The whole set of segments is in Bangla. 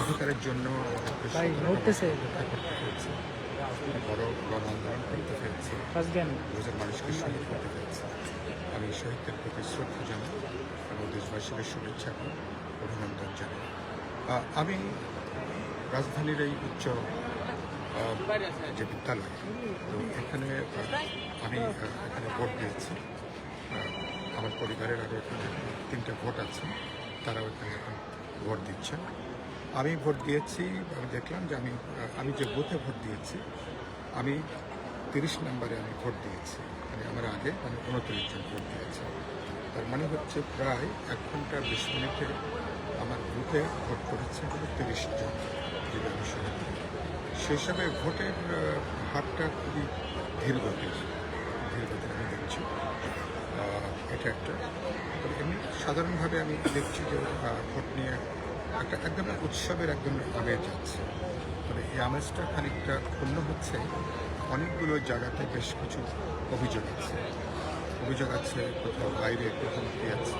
অধিকারের জন্য বড় গণ আন্দোলন করতে ফার্স্ট দুজন মানুষকে শহীদ করতে হয়েছে আমি শহীদদের প্রতি শ্রদ্ধা জানাই এবং দেশবাসীকে শুভেচ্ছা অভিনন্দন জানাই। আমি রাজধানীর এই উচ্চ যে বিদ্যালয় তো এখানে আমি এখানে ভোট দিয়েছি। আমার পরিবারের আরও এখানে তিনটে ভোট আছে তারাও এখানে এখন ভোট দিচ্ছেন। আমি ভোট দিয়েছি, আমি দেখলাম যে আমি আমি যে বুথে ভোট দিয়েছি, আমি তিরিশ নম্বরে আমি ভোট দিয়েছি। মানে আমার আগে মানে উনত্রিশ জন ভোট দিয়েছে। তার মানে হচ্ছে প্রায় এক ঘণ্টা বিশ মিনিটে আমার বুথে ভোট করেছে তিরিশ জন আমি শুনে সেই হিসাবে ভোটের হারটা খুবই ধীর গতির ধীর গতির আমি দেখছি। এটা একটা। এমনি সাধারণভাবে আমি দেখছি যে ভোট নিয়ে একটা একদম উৎসবের একদম আমেজ আছে। তবে এই আমেজটা খানিকটা ক্ষুণ্ণ হচ্ছে। অনেকগুলো জায়গাতে বেশ কিছু অভিযোগ আছে। অভিযোগ আছে, কোথাও বাইরে কোথাও কি আছে।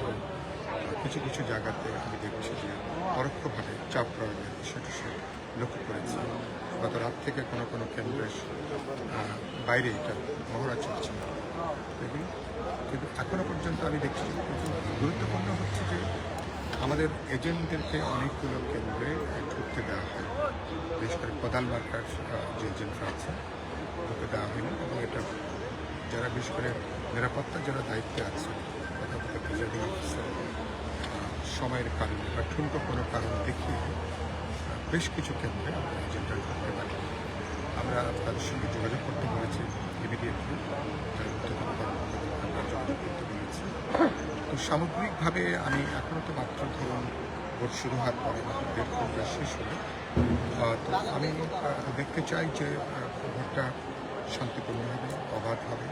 কিছু কিছু জায়গাতে আমি দেখছি যে পরোক্ষভাবে চাপ প্রয়োগের বিষয়টা সে লক্ষ্য করেছে। গত রাত থেকে কোনো কোনো কেন্দ্রে আহ, বাইরে এটা মহড়া চলছে। কিন্তু এখনও পর্যন্ত আমি দেখছি গুরুত্বপূর্ণ হচ্ছে যে আমাদের এজেন্টদেরকে অনেকগুলো কেন্দ্রে ঢুকতে দেওয়া হয়। বিশেষ করে কোদাল মার্কার যে এজেন্টরা আছে ঢুকতে দেওয়া হয়নি এবং এটা যারা বিশেষ করে নিরাপত্তার যারা দায়িত্বে আছে প্রিজাইডিং অফিসার সময়ের কারণে বা ঠুনকো কোনো কারণ দেখিয়ে বেশ কিছু কেন্দ্রে আমরা এজেন্টরা ঢুকতে পারি। আমরা তাদের সঙ্গে যোগাযোগ করতে পেরেছি ইমিডিয়েটলি আমরা যোগাযোগ করতে পেরেছি। তো সামগ্রিকভাবে আমি এখনও তো মাত্র ধরুন ভোট শুরু হওয়ার পরে মাত্র শেষ হলো তো আমি দেখতে চাই যে ভোটটা শান্তিপূর্ণ হবে অবাধ হবে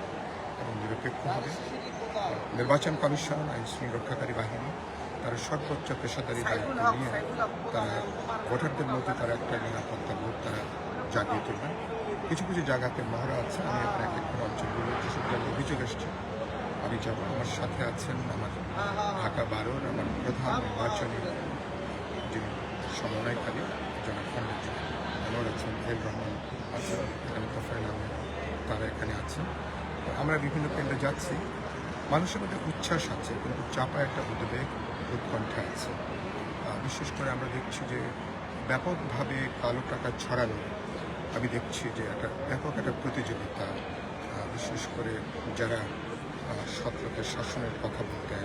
এবং নিরপেক্ষ হবে। নির্বাচন কমিশন আইন শৃঙ্খলা রক্ষাকারী বাহিনী তারা সর্বোচ্চ পেশাদারি দায়িত্ব নিয়ে তারা ভোটারদের মধ্যে তারা একটা নিরাপত্তা বোধ তারা জাগিয়ে তুলবেন। কিছু কিছু জায়গাতে মহড়া আছে। আমি এখন এক একটা অঞ্চলগুলো যেসব জায়গায় অভিযোগ এসছে আমি যাব। আমার সাথে আছেন আমার ঢাকা বারোর আমার প্রধান নির্বাচনী যিনি সমন্বয়কারী জনাব খন্ডের আমার আছেন এল রহমান আছেন এখানে তোফাইল আহমেদ তারা এখানে আছেন। আমরা বিভিন্ন কেন্দ্রে যাচ্ছি। মানুষের মধ্যে উচ্ছ্বাস আছে কিন্তু চাপা একটা উদ্বেগ উৎকণ্ঠা আছে বিশেষ করে আমরা দেখছি যে ব্যাপকভাবে কালো টাকা ছড়ানো আমি দেখছি যে একটা ব্যাপক একটা প্রতিযোগিতা বিশেষ করে যারা আহ, শাসনের কথা বলতেন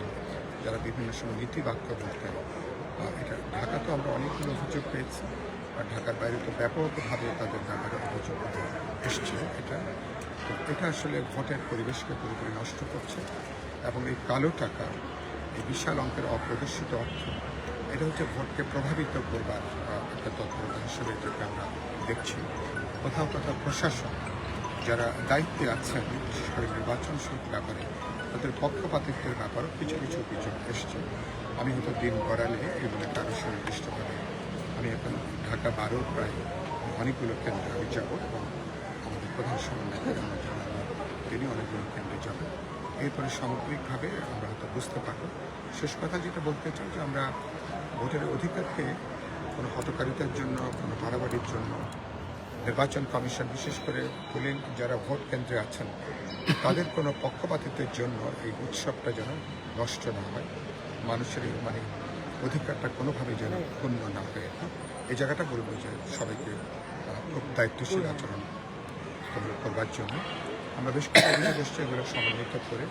যারা বিভিন্ন সময় নীতিবাক্য বলতেন এটা ঢাকাতে আমরা অনেকগুলো অভিযোগ পেয়েছি আর ঢাকার বাইরে তো ব্যাপকভাবে তাদের ব্যাপারে অভিযোগ এসছে এটা। তো এটা আসলে ভোটের পরিবেশকে পুরোপুরি নষ্ট করছে এবং এই কালো টাকা বিশাল অঙ্কের অপ্রদর্শিত অর্থ। এটা হচ্ছে ভোটকে প্রভাবিত করবার একটা তৎপরতা হিসেবে এটাকে আমরা দেখছি। কোথাও কোথাও প্রশাসন যারা দায়িত্বে আছেন, বিশেষ করে নির্বাচন শুল্ক ব্যাপারে, তাদের পক্ষপাতিত্বের ব্যাপারেও কিছু কিছু অভিযোগ এসছে। আমি হয়তো দিন গড়ালে এগুলোকে আরও করে আমি এখন ঢাকা বারো প্রায় অনেকগুলো কেন্দ্রে আমি যাব এবং আমাদের প্রধান জানানো তিনি অনেকগুলো কেন্দ্রে যাবেন। এরপরে সামগ্রিকভাবে আমরা হয়তো বুঝতে পারব। শেষ কথা যেটা বলতে চাই যে আমরা ভোটের অধিকারকে কোনো হতকারিতার জন্য, কোনো বাড়াবাড়ির জন্য নির্বাচন কমিশন, বিশেষ করে পুলিং যারা ভোট কেন্দ্রে আছেন, তাদের কোনো পক্ষপাতিত্বের জন্য এই উৎসবটা যেন নষ্ট না হয়। মানুষের মানে অধিকারটা কোনোভাবে যেন ক্ষুণ্ণ না হয়ে এই জায়গাটা বলব যে সবাইকে খুব দায়িত্বশীল আচরণ করবার জন্য। আমরা বেশ কিছু এসছে এগুলো সমন্বিত করে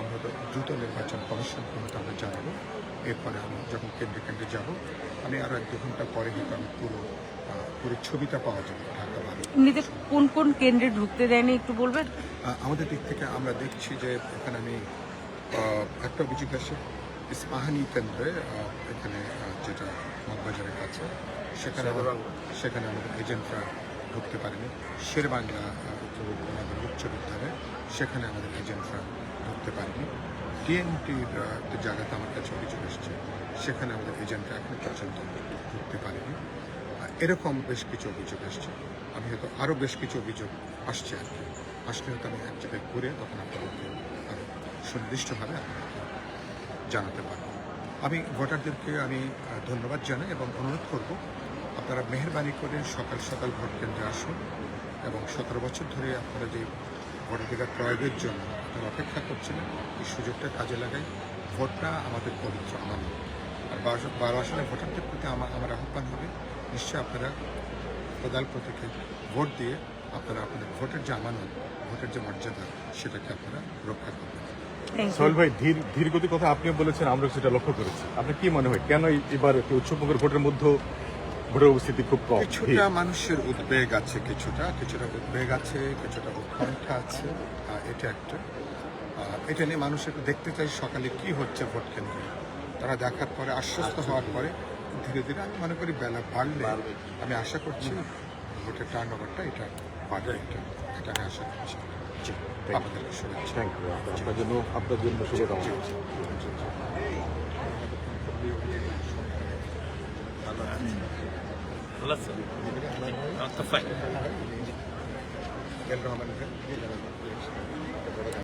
আমরা দ্রুত নির্বাচন কমিশনকে হয়তো আমরা জানাব। এরপরে আমি যখন কেন্দ্রে কেন্দ্রে যাব আমি আরও এক দু ঘণ্টা পরে হয়তো আমি পুরো পুরো ছবিটা পাওয়া যাবে ঢাকা বাড়ি কোন কোন কেন্দ্রে ঢুকতে দেয়নি একটু বলবেন? আমাদের দিক থেকে আমরা দেখছি যে এখানে আমি একটা অভিযোগ আসে। ইস্পাহানি কেন্দ্রে এখানে যেটা মগবাজারের কাছে সেখানে সেখানে আমাদের এজেন্টরা ঢুকতে পারেনি। শেরবাংলা উচ্চ বিদ্যালয়, আমাদের উচ্চ বিদ্যালয় সেখানে আমাদের এজেন্টরা ঢুকতে পারেনি। টিএনটির একটা জায়গাতে আমার কাছে অভিযোগ এসছে, সেখানে আমাদের এজেন্টরা এখন পর্যন্ত ঢুকতে পারেনি। এরকম বেশ কিছু অভিযোগ আসছে আমি হয়তো আরও বেশ কিছু অভিযোগ আসছে আর কি। আসলে হয়তো আমি এক জায়গায় ঘুরে তখন আপনাদেরকে আরও সুনির্দিষ্টভাবে আপনাদেরকে জানাতে পারব। আমি ভোটারদেরকে আমি ধন্যবাদ জানাই এবং অনুরোধ করব, আপনারা মেহরবানি করে সকাল সকাল ভোট কেন্দ্রে আসুন এবং সতেরো বছর ধরে আপনারা যে ভোটাধিকার প্রয়োগের জন্য তারা অপেক্ষা করছিলেন এই সুযোগটা কাজে লাগাই। ভোটটা আমাদের পবিত্র আমানত আর বারো বারো আসনে ভোটারদের প্রতি আমার আমার আহ্বান হবে নিশ্চয়ই আপনারা প্রদাল প্রতীকে ভোট দিয়ে আপনারা আপনাদের ভোটের যে আমানত ভোটের যে মর্যাদা সেটাকে আপনারা রক্ষা করবেন। সোহেল ভাই ধীর ধীর গতির কথা আপনিও বলেছেন আমরা সেটা লক্ষ্য করেছি। আপনার কি মনে হয় কেন এই- এবার উৎসবমুখের ভোটের মধ্যে ভোটের উপস্থিতি খুব কম। কিছুটা মানুষের উদ্বেগ আছে কিছুটা কিছুটা উদ্বেগ আছে কিছুটা উৎকণ্ঠা আছে এটা একটা। এটা নিয়ে মানুষ একটু দেখতে চাই সকালে কি হচ্ছে ভোট কেন্দ্রে। তারা দেখার পরে আশ্বস্ত হওয়ার পরে ধীরে ধীরে আমি মনে করি বেলা বাড়লে আমি আশা করছি ভোটের টার্ন ওভারটা এটা বাড়বে। এটা এটা আমি আশা করছি। জি আপনাদেরকে শুভেচ্ছা। থ্যাংক ইউ আপনার জন্য আপনার জন্য শুভকামনা। ভালো আছে আমার তো ফাইন